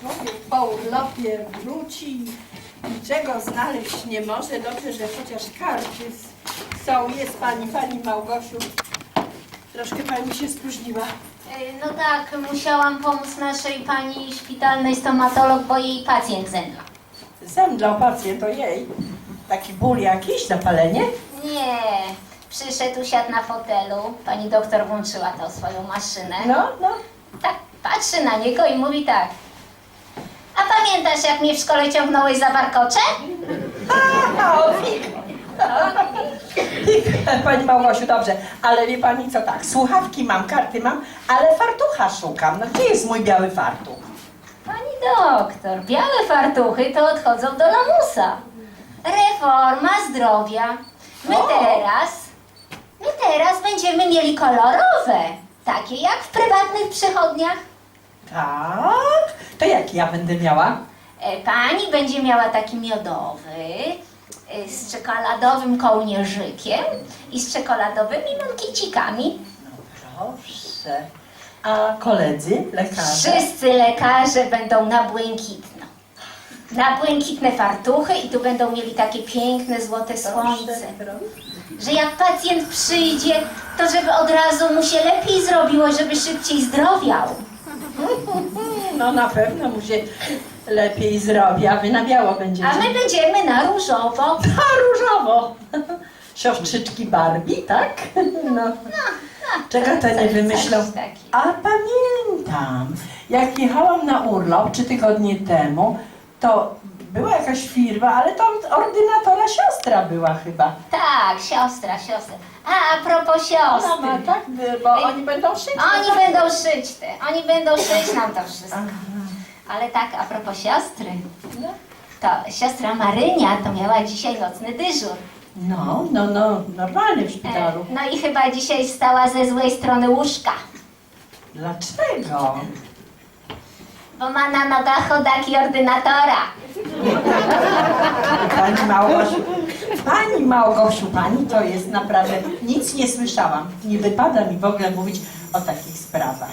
Człowiek po urlopie wróci, niczego znaleźć nie może. Dobrze, że chociaż karty są. Jest pani, pani Małgosiu. Troszkę pani się spóźniła. No tak, musiałam pomóc naszej pani szpitalnej stomatolog, bo jej pacjent zemdlał. Zemdlał pacjent, ojej. Taki ból jakiś, zapalenie? Nie, przyszedł, usiadł na fotelu, pani doktor włączyła tą swoją maszynę. No, no. Tak, patrzy na niego i mówi tak. A pamiętasz, jak mnie w szkole ciągnąłeś za warkocze? A, o. Fig. Pani Małgosiu, dobrze, ale wie pani co tak, słuchawki mam, karty mam, ale fartucha szukam. No gdzie jest mój biały fartuch? Pani doktor, białe fartuchy to odchodzą do lamusa. Reforma zdrowia. My O! teraz, teraz będziemy mieli kolorowe, takie jak w prywatnych przychodniach. Tak? To jak ja będę miała? E, Pani będzie miała taki miodowy, e, z czekoladowym kołnierzykiem i z czekoladowymi mankiecikami. No proszę. A koledzy, lekarze? Wszyscy lekarze będą na błękitno. Na błękitne fartuchy i tu będą mieli takie piękne złote słońce. Że jak pacjent przyjdzie, to żeby od razu mu się lepiej zrobiło, żeby szybciej zdrowiał. No na pewno mu się lepiej zrobi, a wy na biało będziecie. A my będziemy na różowo. Na różowo. Siostrzyczki Barbie, tak? No. Czego to nie wymyślą? A pamiętam, jak jechałam na urlop trzy tygodnie temu, to była jakaś firma, ale to ordynatora siostra była chyba. Tak, siostra, siostra. A, a propos Ona siostry. ma, tak, bo oni będą szyć. Oni będą szyć te, oni będą szyć nam to wszystko. Ale tak, a propos siostry, No. to siostra Marynia to miała dzisiaj nocny dyżur. No, no, no, normalnie w E, szpitalu. No i chyba dzisiaj stała ze złej strony łóżka, Dlaczego? bo ma na nogach chodaki ordynatora. Pani Małgosiu, Pani Małgosiu, Pani to jest naprawdę, nic nie słyszałam. Nie wypada mi w ogóle mówić o takich sprawach.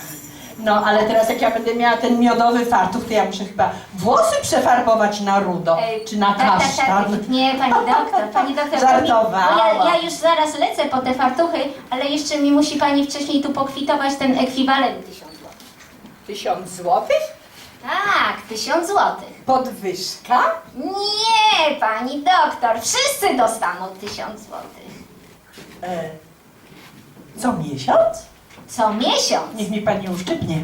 No, ale teraz jak ja będę miała ten miodowy fartuch, to ja muszę chyba włosy przefarbować na rudo, Ej, czy na tak, tak, kasztan. tak. Nie, pani doktor, pani doktor. Żartowałam. Bo ja, ja już zaraz lecę po te fartuchy, ale jeszcze mi musi pani wcześniej tu pokwitować ten ekwiwalent tysiąc złotych. Tysiąc złotych? Tak, tysiąc złotych. Podwyżka? Nie, pani doktor, wszyscy dostaną tysiąc złotych. E, co miesiąc? Co miesiąc. Niech mi Pani uszczypnie.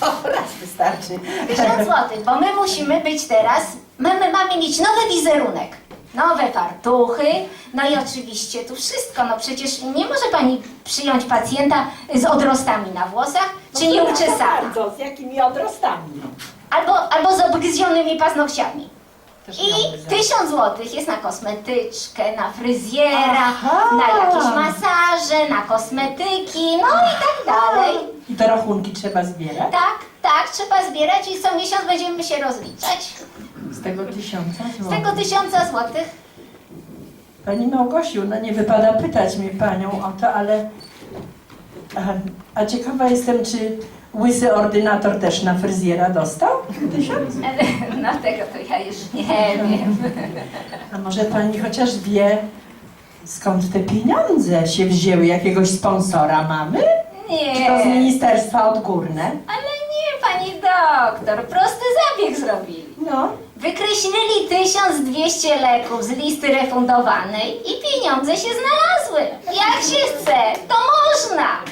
O, raz wystarczy. Tysiąc złotych, bo my musimy być teraz, my, my mamy mieć nowy wizerunek. Nowe fartuchy, no i oczywiście tu wszystko, no przecież nie może pani przyjąć pacjenta z odrostami na włosach, czy No to nieuczesana, Bardzo, z jakimi odrostami. albo, albo z obgryzionymi paznokciami. Też I miałby za- tysiąc złotych jest na kosmetyczkę, na fryzjera, Aha. na jakieś masaże, na kosmetyki, no i tak dalej. I te rachunki trzeba zbierać? Tak, tak, trzeba zbierać i co miesiąc będziemy się rozliczać. Z tego tysiąca Z złotych. tego tysiąca złotych. Pani Małgosiu, no nie wypada pytać mnie Panią o to, ale... A, a ciekawa jestem, czy łysy ordynator też na fryzjera dostał? Tysiąc? No tego to ja już nie wiem. A może Pani chociaż wie, skąd te pieniądze się wzięły? Jakiegoś sponsora mamy? Czy to z Nie, Ministerstwa Odgórne? ale nie, pani doktor, prosty zabieg zrobili. No. Wykreślili 1200 leków z listy refundowanej i pieniądze się znalazły. Jak się chce, to można.